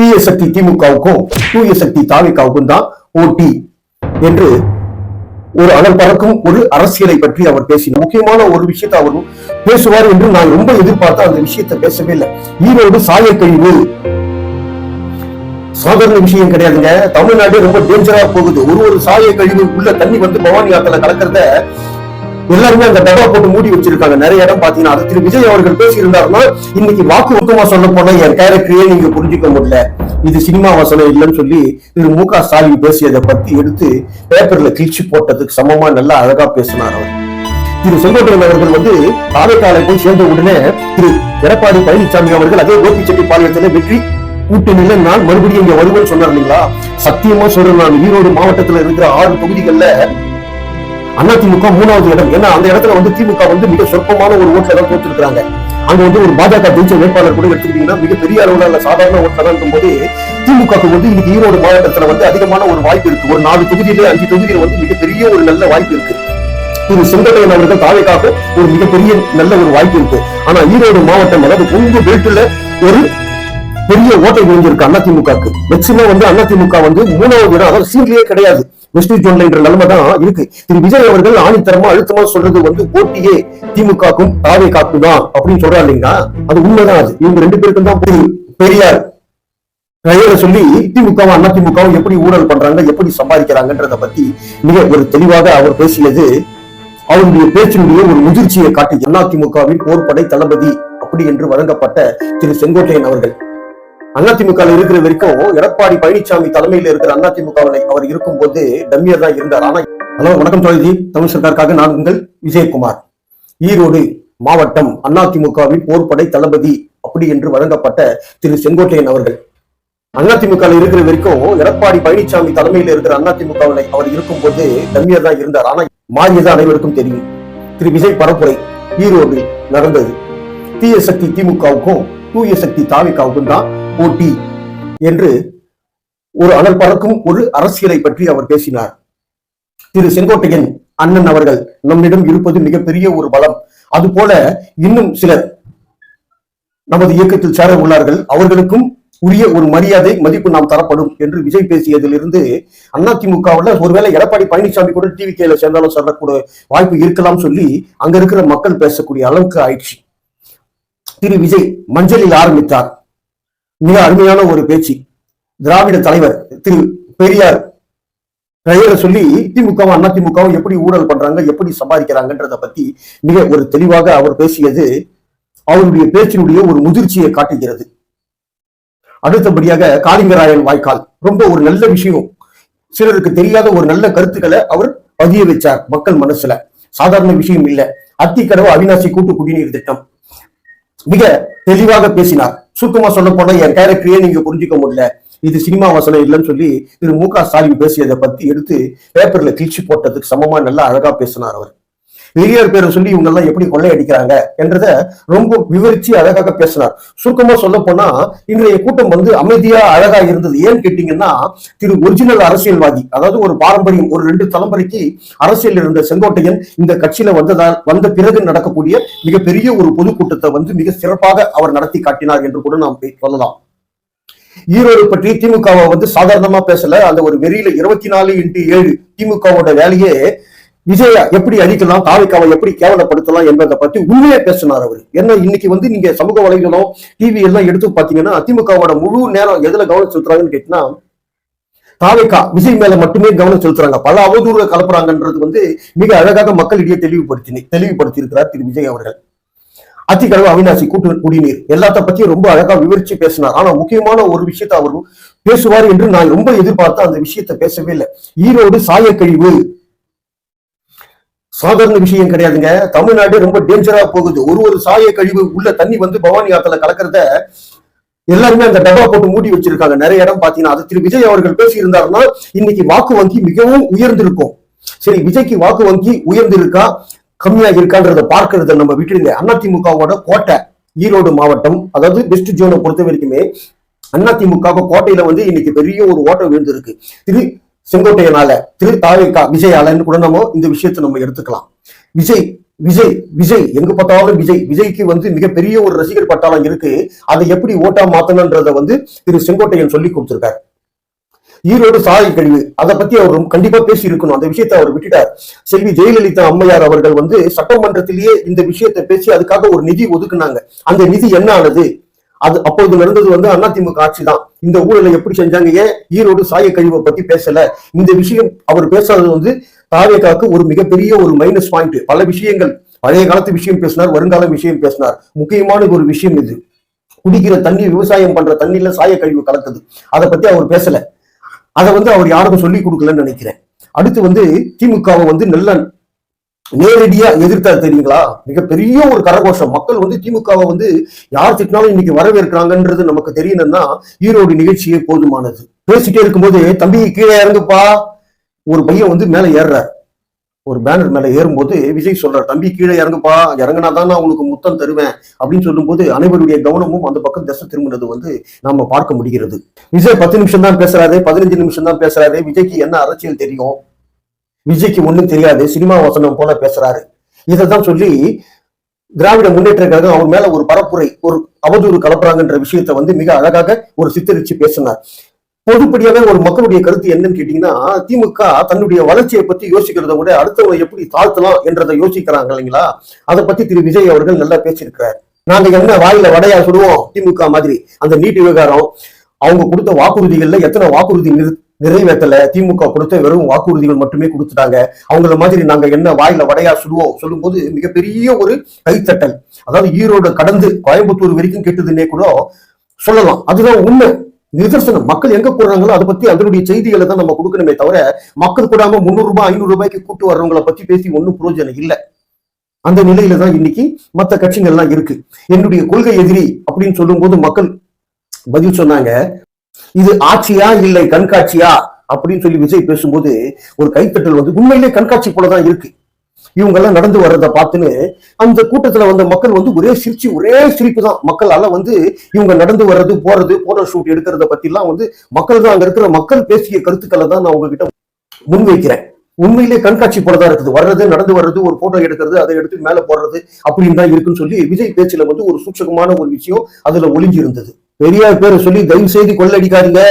தீய சக்தி திமுகவுக்கும் தூய சக்தி தாவிகாவுக்கும் தான் ஓட்டி என்று ஒரு அனல் பறக்கும் ஒரு அரசியலை பற்றி அவர் பேசினார். முக்கியமான ஒரு விஷயத்தை அவர் பேசுவார் என்று நான் ரொம்ப எதிர்பார்த்த அந்த விஷயத்தை பேசவே இல்லை. ஈரோடு சாயக்கழிவு சாதாரண விஷயம் கிடையாதுங்க. தமிழ்நாடு ரொம்ப டேஞ்சரா போகுது. ஒரு ஒரு சாய கழிவு உள்ள தண்ணி வந்து பவானி ஆத்துல கலக்கிறத எல்லாருமே அந்த டப்பா போட்டு மூடி வச்சிருக்காங்க. நிறைய இடம் பாத்தீங்கன்னா அது திரு விஜய் அவர்கள் பேசியிருந்தாருன்னா இன்னைக்கு வாக்கு முக்கமா சொல்ல போனா என் கேரக்டரையே நீங்க புரிஞ்சுக்க முடியல. இது சினிமா வசனம் இல்லைன்னு சொல்லி திரு மு க ஸ்டாலின் பேசியதை பத்தி எடுத்து பேப்பர்ல கிழிச்சு போட்டதுக்கு சமமா நல்லா அழகா பேசினார் அவர். திரு செங்கோட்டையன் அவர்கள் வந்து காரைக்காலை போய் சேர்ந்த உடனே திரு எடப்பாடி பழனிசாமி அவர்கள் அதே கோபிச்செட்டிப்பாளையத்துல வெற்றி கூட்டணியில நான் மறுபடியும் இங்க வருவேன்னு சொன்னார் இல்லைங்களா? சத்தியமா சொல்றேன் நான் ஈரோடு மாவட்டத்துல இருக்கிற ஆறு தொகுதிகள்ல அதிமுக மூணாவது இடம். ஏன்னா அந்த இடத்துல வந்து திமுக வந்து மிக சொற்பமான ஒரு ஓட்டுல தான் தோத்துருக்காங்க அங்க வந்து ஒரு பாஜக ஜெயிச்ச வேட்பாளர் கூட எடுத்துக்கிட்டீங்கன்னா மிக பெரிய அளவுல சாதாரண ஓட்டுல தான் இருக்கும்போது திமுக வந்து இன்னைக்கு ஈரோடு மாவட்டத்துல வந்து அதிகமான ஒரு வாய்ப்பு இருக்கு. ஒரு நாலு தொகுதியிலே அஞ்சு தொகுதியில வந்து மிகப்பெரிய ஒரு நல்ல வாய்ப்பு இருக்கு. திரு செங்கோட்டையன் அவர்கள் தாவைக்காக ஒரு மிகப்பெரிய நல்ல ஒரு வாய்ப்பு இருக்கு. ஆனா ஈரோடு மாவட்டம் அதாவது கொஞ்சம் வீட்டுல ஒரு பெரிய ஓட்டை விழுந்திருக்கு அதிமுகக்கு மேக்சிமம் வந்து அதிமுக வந்து மூணாவது இடம். அதாவது சீட்லயே கிடையாது. வெஸ்ட் ஜோன்ல என்ற நிலைமை தான் இருக்கு. திரு விஜய் அவர்கள் ஆணித்தரமா அழுத்தமா சொல்றது வந்து போட்டியே திமுகக்கும் தாவே காக்கும் தான் அப்படின்னு சொல்றாரு இல்லைங்களா? அது உண்மைதான் அது. இவங்க ரெண்டு பேருக்கும் தான் பெரியார் கையில சொல்லி திமுகவும் அதிமுகவும் எப்படி ஊழல் பண்றாங்க எப்படி சம்பாதிக்கிறாங்கன்றத பத்தி மிக ஒரு தெளிவாக அவர் பேசியது அவருடைய பேச்சினுடைய ஒரு முதிர்ச்சியை காட்டி அதிமுகவின் போர்படை தளபதி அப்படி என்று வழங்கப்பட்ட திரு செங்கோட்டையன் அவர்கள். அதிமுக இருக்கிற வரைக்கும் எடப்பாடி பழனிசாமி தலைமையில் இருக்கிற அதிமுக அவர் இருக்கும் போது டம்மியர் தான் இருந்தார். ஆனா ஹலோ வணக்கம் தோழி தமிழ் சர்க்காருக்காக நான் உங்கள் விஜயகுமார். ஈரோடு மாவட்டம் அதிமுகவின் போர்படை தளபதி அப்படி என்று வழங்கப்பட்ட திரு செங்கோட்டையன் அவர்கள். அதிமுக இருக்கிற வரைக்கும் எடப்பாடி பழனிசாமி தலைமையில் இருக்கிற அதிமுக அவர் இருக்கும் போது டம்மியர் தான் இருந்தார். ஆனா மாறியதான் அனைவருக்கும் தெரியும். திரு விஜய் பரப்புரை ஈரோடு நடந்தது. தீய சக்தி திமுகவுக்கும் தூய சக்தி தாவிகாவுக்கும் தான் போட்டி என்று ஒரு அனல் பறக்கும் ஒரு அரசியலை பற்றி அவர் பேசினார். திரு செங்கோட்டையன் அண்ணன் அவர்கள் நம்மிடம் இருப்பது மிகப்பெரிய ஒரு பலம். அதுபோல இன்னும் சிலர் நமது இயக்கத்தில் சேர உள்ளார்கள். அவர்களுக்கும் உரிய ஒரு மரியாதை மதிப்பு நாம் தரப்படும் என்று விஜய் பேசியதிலிருந்து அதிமுகவில் ஒருவேளை எடப்பாடி பழனிசாமி கூட டிவி கேல சேர்ந்தாலும் சொல்லக்கூட வாய்ப்பு இருக்கலாம் சொல்லி அங்க இருக்கிற மக்கள் பேசக்கூடிய அளவுக்கு ஆயிடுச்சு. திரு விஜய் மஞ்சளில் ஆரம்பித்தார். மிக அருமையான ஒரு பேச்சு. திராவிட தலைவர் திரு பெரியார் பெயரை சொல்லி திமுகவும் அதிமுகவும் எப்படி ஊழல் பண்றாங்க எப்படி சம்பாதிக்கிறாங்கன்றத பத்தி மிக ஒரு தெளிவாக அவர் பேசியது அவருடைய பேச்சினுடைய ஒரு முதிர்ச்சியை காட்டுகிறது. அடுத்தபடியாக காளிங்கராயன் வாய்க்கால். ரொம்ப ஒரு நல்ல விஷயம். சிலருக்கு தெரியாத ஒரு நல்ல கருத்துக்களை அவர் பதிய வச்சார் மக்கள் மனசுல. சாதாரண விஷயம் இல்ல. அத்திக்கடவு அவினாசி கூட்டு குடிநீர் திட்டம். மிக தெளிவாக பேசினார். சுத்தமா சொல்ல போனா என் கேரக்டரையே நீங்க புரிஞ்சுக்க முடியல. இது சினிமா வசனம் இல்லைன்னு சொல்லி திரு மு க ஸ்டாலின் பேசியதை பத்தி எடுத்து பேப்பர்ல கிழிச்சு போட்டதுக்கு சமமா நல்லா அழகா பேசினார் அவர். பெரியார் பேரை சொல்லி இவங்க எல்லாம் எப்படி கொள்ளையடிக்கிறாங்க என்றத ரொம்ப விவரிச்சு அழகாக பேசினார். சுருக்கமா சொல்ல போனா இன்றைய கூட்டம் வந்து அமைதியா அழகா இருந்தது. ஏன்னு கேட்டீங்கன்னா திரு ஒரிஜினல் அரசியல்வாதி அதாவது ஒரு பாரம்பரியம் ஒரு ரெண்டு தலைமுறைக்கு அரசியல் இருந்த செங்கோட்டையன் இந்த கட்சியில வந்ததால் வந்த பிறகு நடக்கக்கூடிய மிகப்பெரிய ஒரு பொதுக்கூட்டத்தை வந்து மிக சிறப்பாக அவர் நடத்தி காட்டினார் என்று கூட நாம் சொல்லலாம். ஈரோடு பற்றி திமுகவை வந்து சாதாரணமா பேசல. அந்த ஒரு வெறியில இருபத்தி நாலு இன்ட்டு ஏழு திமுகவோட வேலையே விஜயா எப்படி அழிக்கலாம் தாவிக்காவை எப்படி கேவலப்படுத்தலாம் என்பதை பத்தி உண்மையா பேசினார் அவர். என்ன இன்னைக்கு வந்து நீங்க சமூக வலைதளம் டிவி எல்லாம் எடுத்து பாத்தீங்கன்னா அதிமுகவோட முழு நேரம் எதுல கவனம் செலுத்துறாங்கன்னு கேட்டீங்கன்னா தாவிக்கா விஜய் மேல மட்டுமே கவனம் செலுத்துறாங்க. பல அவதூறு கலப்புறாங்கன்றது வந்து மிக அழகாக மக்களிடையே தெளிவுபடுத்தி தெளிவுபடுத்தி இருக்கிறார் திரு. விஜய் அவர்கள். அத்திக்கடவு அவினாசி கூட்டு குடிநீர் எல்லாத்த பத்தியும் ரொம்ப அழகா விவரிச்சு பேசினார். ஆனா முக்கியமான ஒரு விஷயத்தை அவர் பேசுவார் என்று நான் ரொம்ப எதிர்பார்த்து அந்த விஷயத்தை பேசவே இல்லை. ஈரோடு சாயக்கழிவு சாதாரண விஷயம் கிடையாதுங்க. தமிழ்நாடு ரொம்ப டேஞ்சரா போகுது. ஒரு ஒரு சாய கழிவு உள்ள தண்ணி வந்து பவானி ஆத்துல கலக்கிறத எல்லாருமே அந்த டப்பா போட்டு மூடி வச்சிருக்காங்க. நிறைய இடம் பாத்தீங்கன்னா அது திரு விஜய் அவர்கள் பேசி இருந்தாருன்னா இன்னைக்கு வாக்கு வங்கி மிகவும் உயர்ந்திருக்கும். சரி விஜய்க்கு வாக்கு வங்கி உயர்ந்திருக்கா? கம்மியா இருக்கான்றத பார்க்கறத நம்ம விட்டுருங்க அதிமுகவோட கோட்டை ஈரோடு மாவட்டம் அதாவது பெஸ்ட் ஜோனை பொறுத்த வரைக்குமே அதிமுக கோட்டையில வந்து இன்னைக்கு பெரிய ஒரு ஓட்டம் விழுந்திருக்கு. திரு செங்கோட்டையனால திரு தாவிகா விஜயாலன்னு கூட நம்ம இந்த விஷயத்தை நம்ம எடுத்துக்கலாம். விஜய் விஜய் விஜய் எங்க பார்த்தாலும் விஜய் விஜய்க்கு வந்து மிகப்பெரிய ஒரு ரசிகர் பட்டாளம் இருக்கு. அதை எப்படி ஓட்டா மாத்தணுன்றத வந்து திரு செங்கோட்டையன் சொல்லி கொடுத்திருக்காரு. ஈரோடு சாலை கழிவு அதை பத்தி அவர் கண்டிப்பா பேசி இருக்கணும் அந்த விஷயத்தை அவர் விட்டுட்டார். செல்வி ஜெயலலிதா அம்மையார் அவர்கள் வந்து சட்டமன்றத்திலேயே இந்த விஷயத்தை பேசி அதுக்காக ஒரு நிதி ஒதுக்குனாங்க. அந்த நிதி என்ன ஆனது அது அப்போது நடந்தது வந்து அதிமுக ஆட்சி தான் இந்த ஊழலை எப்படி செஞ்சாங்க? ஏன் ஈரோடு சாய கழிவை பத்தி பேசல? இந்த விஷயம் அவர் பேசாதது வந்து தாவேகாக்கு ஒரு மிகப்பெரிய ஒரு மைனஸ் பாயிண்ட் பல விஷயங்கள் பழைய காலத்து விஷயம் பேசினார் வருங்கால விஷயம் பேசினார். முக்கியமான ஒரு விஷயம் இது. குடிக்கிற தண்ணி விவசாயம் பண்ற தண்ணியில சாய கழிவு கலக்குது. அதை பத்தி அவர் பேசல. அதை வந்து அவர் யாருக்கும் சொல்லி கொடுக்கலன்னு நினைக்கிறேன். அடுத்து வந்து திமுகவை வந்து நல்ல நேரடியா எதிர்த்தார் தெரியுங்களா? மிகப்பெரிய ஒரு கரகோஷம். மக்கள் வந்து திமுகவை வந்து யார் திட்டினாலும் இன்னைக்கு வரவேற்கிறாங்கன்றது நமக்கு தெரியணும்னா ஈரோடு நிகழ்ச்சியே போதுமானது. பேசிட்டே இருக்கும்போது தம்பி கீழே இறங்குப்பா. ஒரு பையன் வந்து மேல ஏறுறார். ஒரு பேனர் மேல ஏறும்போது விஜய் சொல்றார் தம்பி கீழே இறங்குப்பா. இறங்குனா தான் நான் உனக்கு முத்தம் தருவேன். அப்படின்னு சொல்லும்போது அனைவருடைய கவனமும் அந்த பக்கம் திசை திரும்பினது வந்து நாம பார்க்க முடிகிறது. விஜய் பத்து நிமிஷம் தான் பேசுறாரு பதினஞ்சு நிமிஷம் தான் பேசுறாரு. விஜய்க்கு என்ன அரசியல் தெரியும்? விஜய்க்கு ஒண்ணும் தெரியாது சினிமா வசனம் போல பேசுறாரு. இதைதான் சொல்லி திராவிட முன்னேற்ற கழகம் அவர் மேல ஒரு பரப்புரை ஒரு அவதூறு கலப்புறாங்கன்ற விஷயத்தை வந்து மிக அழகாக ஒரு சித்தரிச்சு பேசினார். பொதுப்படியாவே ஒரு மக்களுடைய கருத்து என்னன்னு கேட்டீங்கன்னா திமுக தன்னுடைய வளர்ச்சியை பத்தி யோசிக்கிறத விட அடுத்தவங்க எப்படி தாழ்த்தலாம் என்றதை யோசிக்கிறாங்க இல்லைங்களா? அதை பத்தி திரு விஜய் அவர்கள் நல்லா பேசியிருக்கிறார். நாங்க என்ன வாயில வடையா சுடுவோம்? திமுக மாதிரி. அந்த நீட் விவகாரம் அவங்க கொடுத்த வாக்குறுதிகள்ல எத்தனை வாக்குறுதி நிறைவேற்றல. திமுக கொடுத்த வெறும் வாக்குறுதிகள் மட்டுமே கொடுத்துட்டாங்க. அவங்கள மாதிரி நாங்க என்ன வாயில வடையா சுடுவோம் சொல்லும்போது மிகப்பெரிய ஒரு கைத்தட்டல். அதாவது ஈரோடு கடந்து கோயம்புத்தூர் வரைக்கும் கேட்டதுன்னே கூட சொல்லலாம். அதுதான் உண்மை. நிதர்சனம். மக்கள் எங்க போடுறாங்களோ அதை பத்தி அதனுடைய செய்திகளை தான் நம்ம கொடுக்கணுமே தவிர மக்கள் கூடாம முந்நூறு ரூபாய் ஐநூறு ரூபாய்க்கு கூட்டு வர்றவங்களை பத்தி பேசி ஒன்றும் பிரயோஜனம் இல்லை. அந்த நிலையில தான் இன்னைக்கு மத்த கட்சிகள்லாம் இருக்கு. என்னுடைய கொள்கை எதிரி அப்படின்னு சொல்லும்போது மக்கள் பதில் சொன்னாங்க. இது ஆட்சியா இல்லை கண்காட்சியா அப்படின்னு சொல்லி விஜய் பேசும்போது ஒரு கைத்தட்டல் வந்து உண்மையிலே கண்காட்சி போலதான் இருக்கு. இவங்க எல்லாம் நடந்து வர்றதை பார்த்துன்னு அந்த கூட்டத்துல வந்த மக்கள் வந்து ஒரே சிரிச்சு ஒரே சிரிப்பு தான் மக்களால வந்து இவங்க நடந்து வர்றது போறது போட்டோ ஷூட் எடுக்கிறத பத்தி எல்லாம் வந்து மக்கள் தான் அங்க இருக்கிற மக்கள் பேசிய கருத்துக்களை தான் நான் உங்ககிட்ட முன்வைக்கிறேன். உண்மையிலே கண்காட்சி போலதான் இருக்குது. வர்றது நடந்து வர்றது ஒரு போட்டோ எடுக்கிறது அதை எடுத்து மேல போடுறது அப்படின்னு தான் இருக்குன்னு சொல்லி விஜய் பேச்சுல வந்து ஒரு சூட்சகமான ஒரு விஷயம் அதுல ஒளிஞ்சு இருந்தது பெரியார் பேரை சொல்லி தயவு செய்து கொள்ளடிக்காதீங்க.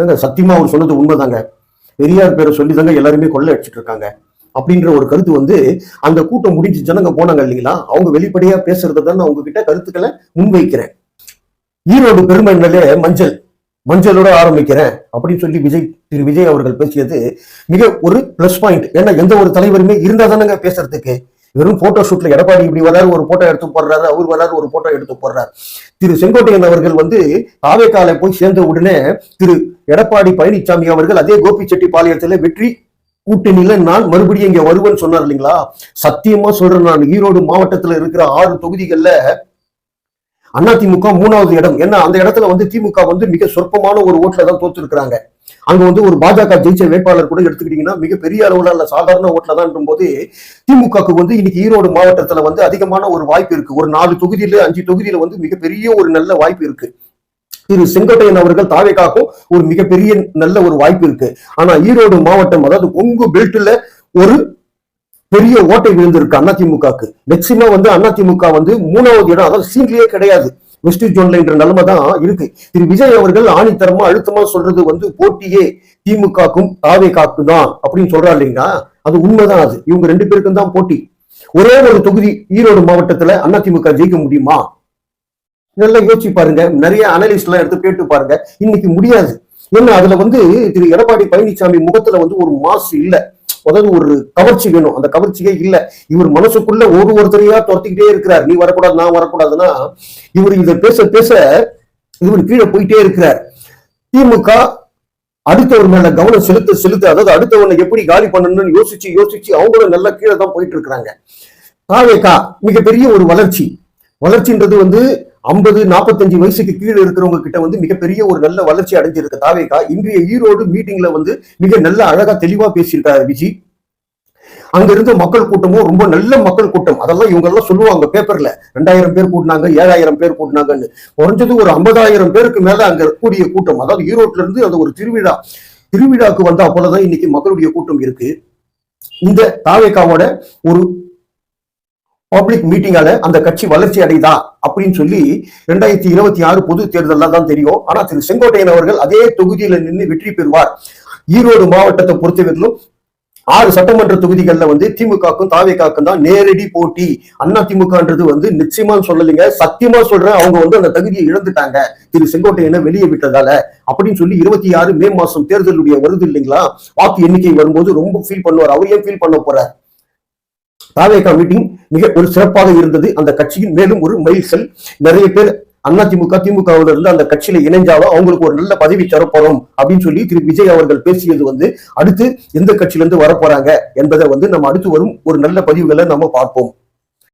ஏங்க, சத்தியமா அவர் சொன்னது உண்மைதாங்க. பெரியார் பேரை சொல்லி தாங்க எல்லாருமே கொள்ளை அடிச்சிட்டு இருக்காங்க. அப்படின்ற ஒரு கருத்து வந்து அந்த கூட்டம் முடிஞ்சு ஜனங்க போனாங்க இல்லைங்களா? அவங்க வெளிப்படையா பேசுறத தான் நான் உங்ககிட்ட கருத்துக்களை முன்வைக்கிறேன். ஈரோடு பெருமைனாலே மஞ்சள் மஞ்சளோட ஆரம்பிக்கிறேன் அப்படின்னு சொல்லி விஜய் திரு விஜய் அவர்கள் பேசியது மிக ஒரு பிளஸ் பாயிண்ட் ஏன்னா எந்த ஒரு தலைவருமே இருந்தா தானங்க பேசுறதுக்கு. வெறும் போட்டோ ஷூட்ல எடப்பாடி இப்படி வராரு ஒரு போட்டோ எடுத்து போடுறாரு அவர் வராரு ஒரு போட்டோ எடுத்து போடுறாரு. திரு செங்கோட்டையன் அவர்கள் வந்து தாவேக்கால போய் சேர்ந்த உடனே திரு எடப்பாடி பழனிசாமி அவர்கள் அதே கோபிச்செட்டி பாளையத்துல வெற்றி கூட்டணியில நான் மறுபடியும் இங்க வருவேன்னு சொன்னார் இல்லைங்களா? சத்தியமா சொல்றேன் நான். ஈரோடு மாவட்டத்துல இருக்கிற ஆறு தொகுதிகள்ல அதிமுக மூணாவது இடம். ஏன்னா அந்த இடத்துல வந்து திமுக வந்து மிக சொற்பமான ஒரு ஓட்டுல தான் தோத்துருக்காங்க அங்க வந்து ஒரு பாஜக ஜெயிச்ச வேட்பாளர் கூட எடுத்துக்கிட்டீங்கன்னா மிக பெரிய அளவுல அல்ல சாதாரண ஓட்டுல தான் போது திமுகவுக்கு வந்து இன்னைக்கு ஈரோடு மாவட்டத்துல வந்து அதிகமான ஒரு வாய்ப்பு இருக்கு. ஒரு நாலு தொகுதியில அஞ்சு தொகுதியில வந்து மிகப்பெரிய ஒரு நல்ல வாய்ப்பு இருக்கு. திரு செங்கோட்டையன் அவர்கள் தாவேக்காக்கும் ஒரு மிகப்பெரிய நல்ல ஒரு வாய்ப்பு இருக்கு. ஆனா ஈரோடு மாவட்டம் அதாவது கொங்கு பெல்ட்ல ஒரு பெரிய ஓட்டை விழுந்திருக்கு அதிமுகக்கு மேக்சிமம் வந்து அதிமுக வந்து மூணாவது இடம் அதாவது சீன்லயே கிடையாது. வெஸ்ட் ஜோன்ல என்ற நிலைமை தான் இருக்கு. திரு விஜய் அவர்கள் ஆணித்தரமா அழுத்தமா சொல்றது வந்து போட்டியே திமுகக்கும் தாவேக்காக்கும் தான் அப்படின்னு சொல்றா இல்லைங்களா? அது உண்மைதான் அது. இவங்க ரெண்டு பேருக்கும் தான் போட்டி. ஒரே ஒரு தொகுதி ஈரோடு மாவட்டத்துல அதிமுக ஜெயிக்க முடியுமா? நல்லா யோசிச்சு பாருங்க. நிறைய அனலிஸ்ட் எல்லாம் எடுத்து கேட்டு பாருங்க. இன்னைக்கு முடியாது. ஏன்னா அதுல வந்து திரு எடப்பாடி பழனிசாமி முகத்துல வந்து ஒரு மாசு இல்ல. அதாவது ஒரு கவர்ச்சி வேணும். அந்த கவர்ச்சியே இல்ல. இவர் மனசுக்குள்ள ஒரு ஒருத்தரையா துரத்திக்கிட்டே இருக்கிறார். நீ வரக்கூடாது நான் வரக்கூடாதுன்னா இவர் இதை பேச பேச இவர் கீழே போயிட்டே இருக்கிறார். திமுக அடுத்தவர் மேல கவனம் செலுத்த செலுத்த. அதாவது அடுத்தவனை எப்படி காலி பண்ணணும்னு யோசிச்சு யோசிச்சு அவங்களும் நல்லா கீழே தான் போயிட்டு இருக்கிறாங்க. தாவேக்கா மிகப்பெரிய ஒரு வளர்ச்சி. வளர்ச்சின்றது வந்து ஐம்பது நாற்பத்தஞ்சு வயசுக்கு கீழே இருக்கிறவங்க கிட்ட வந்து மிகப்பெரிய ஒரு நல்ல வளர்ச்சி அடைஞ்சிருக்கு. தாவேகா இன்றைய ஈரோடு மீட்டிங்ல வந்து மிக நல்ல அழகா தெளிவா பேசியிருக்காரு விஜி. அங்க இருந்த மக்கள் கூட்டமும் ரொம்ப நல்ல மக்கள் கூட்டம். அதெல்லாம் இவங்க எல்லாம் சொல்லுவாங்க பேப்பர்ல. ரெண்டாயிரம் பேர் கூட்டினாங்க ஏழாயிரம் பேர் கூட்டினாங்கன்னு. குறைஞ்சது ஒரு ஐம்பதாயிரம் பேருக்கு மேல அங்க கூடிய கூட்டம். அதாவது ஈரோட்ல இருந்து அது ஒரு திருவிழா. திருவிழாக்கு வந்தா போலதான் இன்னைக்கு மக்களுடைய கூட்டம் இருக்கு. இந்த தாவேக்காவோட ஒரு பப்ளிக் மீட்டிங்கால அந்த கட்சி வளர்ச்சி அடைதா அப்படின்னு சொல்லி ரெண்டாயிரத்தி இருபத்தி ஆறு பொது தேர்தல்ல தான் தெரியும். ஆனா திரு செங்கோட்டையன் அவர்கள் அதே தொகுதியில நின்று வெற்றி பெறுவார். ஈரோடு மாவட்டத்தை பொறுத்தவரையிலும் ஆறு சட்டமன்ற தொகுதிகள்ல வந்து திமுகக்கும் தாவேக்காக்கும் தான் நேரடி போட்டி. அண்ணா திமுகன்றது வந்து நிச்சயமா சொல்லலைங்க. சத்தியமா சொல்றேன் அவங்க வந்து அந்த தகுதியை இழந்துட்டாங்க. திரு செங்கோட்டையனை வெளியே விட்டதால. அப்படின்னு சொல்லி இருபத்தி ஆறு மே மாசம் தேர்தலுடைய வருது இல்லைங்களா? வாக்கு எண்ணிக்கை வரும்போது ரொம்ப ஃபீல் பண்ணுவார். அவர் ஏன் ஃபீல் பண்ண போறார்? தாவேகா மீட்டிங் மிக ஒரு சிறப்பாக இருந்தது. அந்த கட்சியின் மேலும் ஒரு மைல்சல். நிறைய பேர் அண்ணா திமுக திமுகவுல இருந்து அந்த கட்சியில இணைஞ்சாலும் அவங்களுக்கு ஒரு நல்ல பதவி தரப்போறோம் அப்படின்னு சொல்லி திரு. விஜய் அவர்கள் பேசியது வந்து அடுத்து எந்த கட்சியிலிருந்து வரப்போறாங்க என்பதை வந்து நம்ம அடுத்து வரும் ஒரு நல்ல பதிவுகளை நம்ம பார்ப்போம்.